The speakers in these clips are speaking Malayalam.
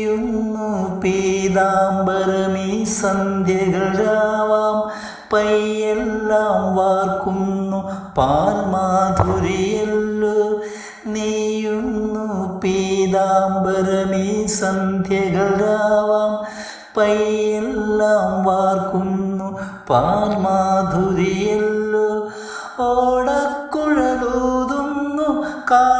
നെയ്യുന്നു പീതാംബരമീ സന്ധ്യകൾ രാവാം. പയ്യെല്ലാം വാർക്കുന്നു പാൽമാധുരിയല്ലോ. നെയ്യുന്നു പീതാംബരമീ സന്ധ്യകൾ രാവാം. പയ്യെല്ലാം വാർക്കുന്നു പാൽമാധുരിയല്ലോ. ഓടക്കുഴലൂതുന്നു കാടെല്ലാം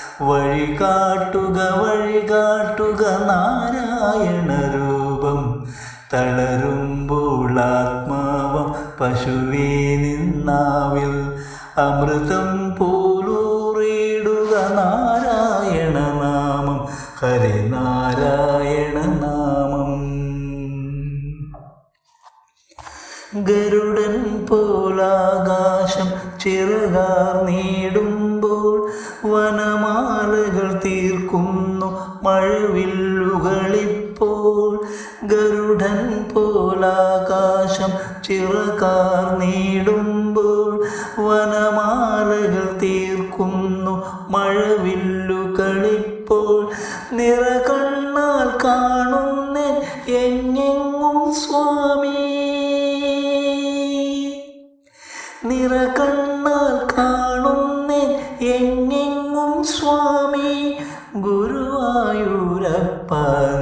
വഴി കാട്ടുക വഴി കാട്ടുക നാരായണ രൂപം. തളരുമ്പോൾ ആത്മാവം പശുവേ നിന്നാവിൽ. അമൃതം പോലൂറിയിടുക നാരായണ നാമം. ഹരിനാരായണ നാമം. ഗരുഡൻ പോലാകാശം ചിറകാർ നീടുമ്പോൾ വനമാലകൾ തീർക്കുന്നു. മഴവില്ലുകളിപ്പോൾ ഗരുഡൻ പോലാകാശം ചിറകാർ നീടുമ്പോൾ വനമാലകൾ തീർക്കുന്നു. മഴവില്ലുകളിപ്പോൾ നിറകണ്ണാൽ കാണുന്നേ. എങ്ങെങ്ങും സ്വാമി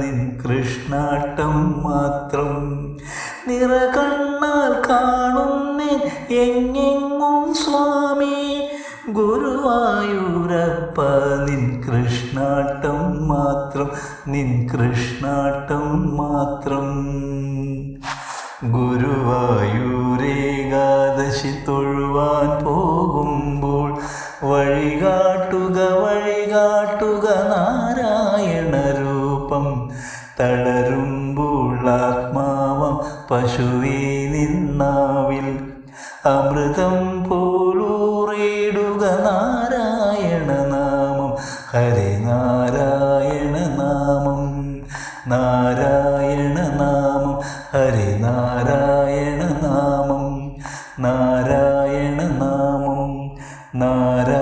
നിൻ കൃഷ്ണാട്ടം മാത്രം. നിറകണ്ണാൽ കാണുന്നേ എങ്ങെങ്ങും സ്വാമി. ഗുരുവായൂരപ്പ നിൻ കൃഷ്ണാട്ടം മാത്രം നിൻ കൃഷ്ണാട്ടം മാത്രം. ഗുരുവായൂരേകാദശി തൊഴുവാൻ പോകുമ്പോൾ വഴികാട്ടുക വഴികാട്ടുക നാരായണ രൂപം തളരുമ്പോൾ ആത്മാവം പശുവേ നിന്നാവിൽ. അമൃതം പോലൂറിയിടുക നാരായണ നാമം നാമം നാരായണ നാമം ഹരിനാരായണ നാമം നാരായണ നാമം നാരായണ നാമം നാരായണ